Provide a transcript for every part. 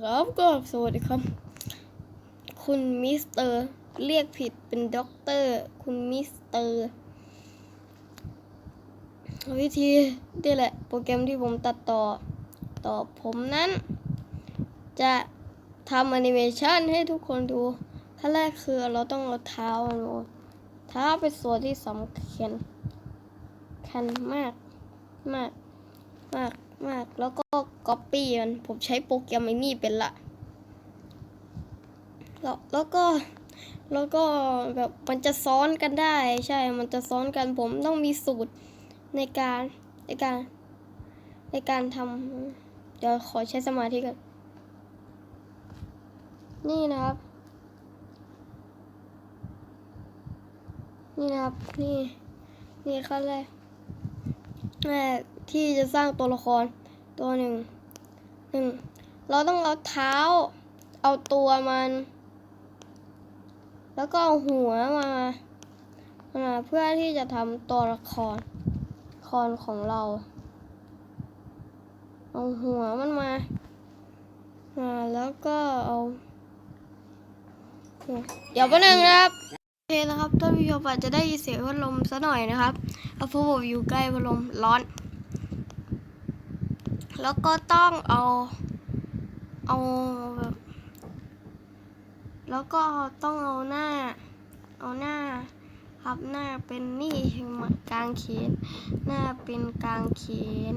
ครับก็สวัสดีครับ คุณมิสเตอร์เรียกผิดเป็นด็อกเตอร์ คุณมิสเตอร์วิธีนี่แหละ โปรแกรมที่ผมตัดต่อ ต่อผมนั้น จะทำแอนิเมชันให้ทุกคนดูขั้นแรกคือเราต้องเอาเท้ามันโอนเท้าเป็นส่วนที่สำคัญคัญมาก มาก มาก มาก แล้วก็ก๊อปปี้มันผมใช้โปรแกรมไอ้นี่เป็นละ แล้วแล้วก็แล้วก็แบบมันจะซ้อนกันได้ ใช่ มันจะซ้อนกันผมต้องมีสูตรในการในการในการทำเดี๋ยวขอใช้สมาธิกันนี่นะครับ นี่นะครับ นี่ นี่ขั้นแรกแรก ที่จะสร้างตัวละครตัวหนึ่งหนึ่งเราต้องเอาเท้า เอาตัวมัน แล้วก็เอาหัวมามาเพื่อที่จะทำตัวละครครของเรา เอาหัวมันมามาแล้วก็เอา เดี๋ยวแป๊บนึงนะครับ นะครับท่านผู้ชมอาจจะได้ยินเสียงพัดลมซะหน่อยนะครับเพราะผมอยู่ใกล้พัดลมร้อน แล้วก็ต้องเอาเอาแบบแล้วก็ต้องเอาหน้า เอาหน้าครับหน้าเป็นนี่กลางเขน หน้าเป็นกลางเขน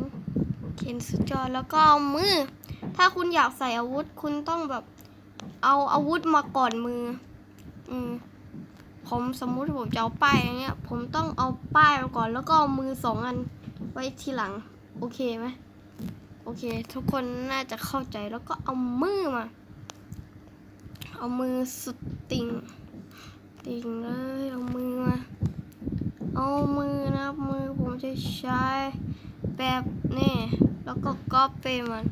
เขนสุดยอดแล้วก็เอามือ ถ้าคุณอยากใส่อาวุธคุณต้องแบบ เอาอาวุธมาก่อนมือ อืม ผมสมมุติผมจะเอาป้ายอย่างเงี้ย ผมต้องเอาป้ายมาก่อน แล้วก็เอามือสองอันไว้ทีหลัง โอเคไหมโอเค ทุกคนน่าจะเข้าใจแล้วก็เอามือมา เอามือสุดติ่งติ่งเลยเอามือมา เอามือนะมือผมจะใช้แบบนี่แล้วก็ก๊อปไปมัน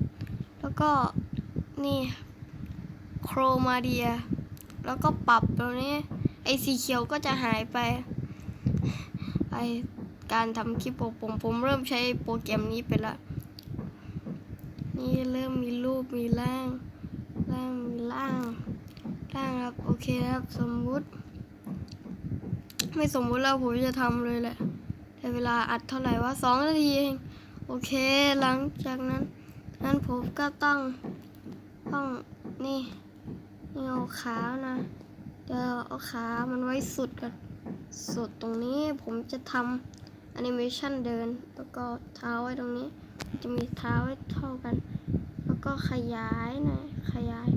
แล้วก็นี่โครมาเดีย แล้วก็ปรับตรงนี้ ไอ้สีเขียวก็จะหายไป ไอการทำคลิปผมผมผมเริ่มใช้โปรแกรมนี้ไปละนี่เริ่มมีรูปมีร่างร่างมีร่างร่างครับโอเคครับสมมุติ ไม่สมมุติแล้วผมจะทำเลยแหละแต่เวลาอัดเท่าไหร่ว่าสองนาทีเองโอเคหลังจากนั้นนั้นผมก็ต้องต้องนี่นี่เอาขานะ เดี๋ยวเอาขามันไว้สุดกันสุดตรงนี้ผมจะทำแอนิเมชันเดิน แล้วก็เท้าไว้ตรงนี้ จะมีเท้าไว้เท่ากัน แล้วก็ขยายหน่อยขยาย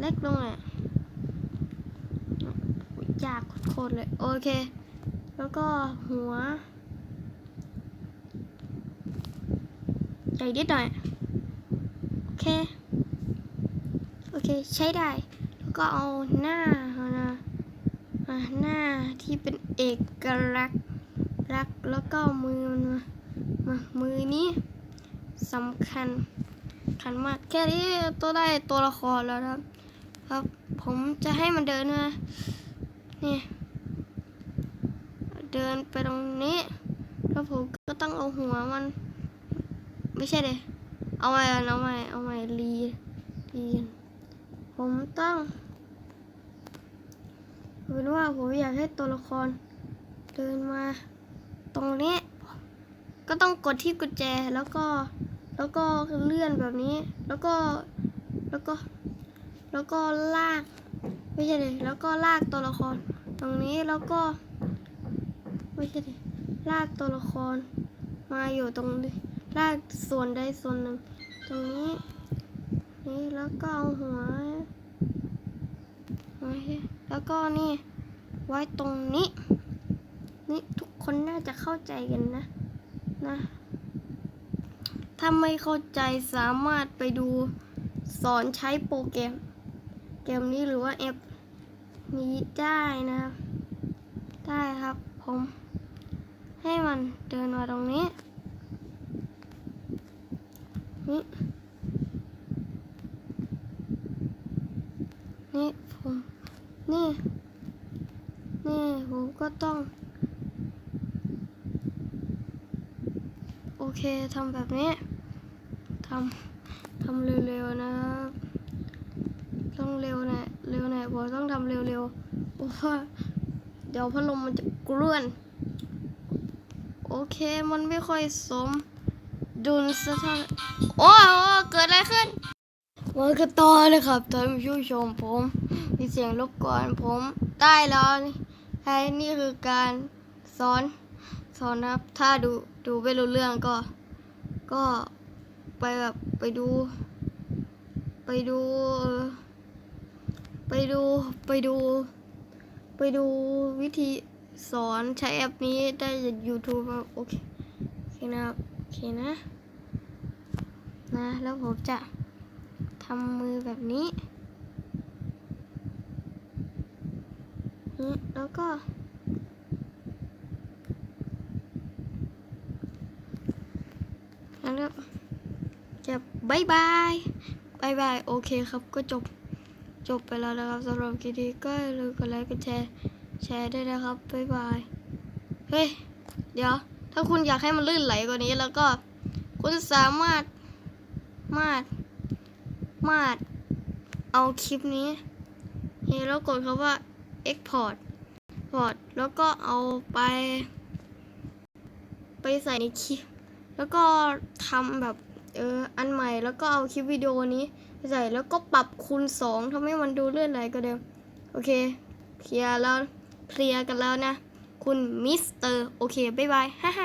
เล็กลงอะอุ๊ยยากโคตรเลย โอเค แล้วก็หัวใหญ่นิดหน่อย โอเค โอเค ใช้ได้ ก็เอาหน้าเอานะหน้าที่เป็นเอกลักษณ์รักแล้วก็มือมันมามามือนี้สำคัญคัญมากแค่นี้ตัวได้ตัวละครแล้วนะครับ ครับผมจะให้มันเดินมานี่เดินไปตรงนี้แล้วผมก็ต้องเอาหัวมัน ไม่ใช่เลยเอาใหม่เอาใหม่เอาใหม่รีรีผมต้อง เอาเป็นว่าผมอยากให้ตัวละครเดินมา ตรงนี้ ก็ต้องกดที่กุญแจแล้วก็แล้วก็เลื่อนแบบนี้ แล้วก็แล้วก็ แล้วก็ลากไม่ใช่เลยแล้วก็ลากตัวละคร ตรงนี้แล้วก็ ไม่ใช่เลยลากตัวละคร มาอยู่ตรงนี้ลากส่วนใดส่วนหนึ่ง ตรงนี้ นี่แล้วก็เอาหัว แล้วก็นี่ไว้ตรงนี้ นี่ทุกคนน่าจะเข้าใจกันนะ นะ ถ้าไม่เข้าใจสามารถไปดูสอนใช้โปรแกรม เกมนี้หรือว่าแอปนี้ได้นะครับ ได้ครับผม ให้มันเดินมาตรงนี้นี่นี่ผม นี่นี่ผมก็ต้อง โอเคทำแบบนี้ทำทำเร็วๆนะต้องเร็วหน่อยเร็วหน่อยผมต้องทำเร็วๆเพราะเดี๋ยวพัดลมมันจะกลื่นโอเคมันไม่ค่อยสมดุลสักเท่าโอ้โหเกิดอะไรขึ้น มันก็ต่อเลยครับท่านผู้ชมผมมีเสียงรบกวนผมได้แล้วนี่นี่คือการสอนสอนนะครับ ถ้าดูดูไม่รู้เรื่องก็ ก็ไปแบบไปดู ไปดู ไปดูไปดู ไปดูวิธีสอนใช้แอปนี้ได้จาก YouTube ครับโอเคโอเคนะครับโอเคนะ นะ แล้วผมจะ ทำมือแบบนี้นี่แล้วก็ แล้วจะบายบายบายบาย โอเคครับก็จบ จบไปแล้วนะครับสำหรับคลิปนี้ก็ลืมกดไลค์กดแชร์ แชร์ด้วยนะครับบายบาย เฮ้ย เดี๋ยว ถ้าคุณอยากให้มันลื่นไหลกว่านี้แล้วก็ คุณสามารถ มาด มาดเอาคลิปนี้แล้วกดคำว่า export พอร์ตแล้วก็เอาไป ไปใส่ในคลิป แล้วก็ทำแบบเอออันใหม่แล้วก็เอาคลิปวิดีโอนี้ไปใส่แล้วก็ปรับคูณสองทำให้มันดูเลื่อนไหลกว่าเดิมโอเคเคลียร์แล้วเคลียร์กันแล้วนะ คุณมิสเตอร์ โอเค บ๊ายบาย ฮ่าฮ่า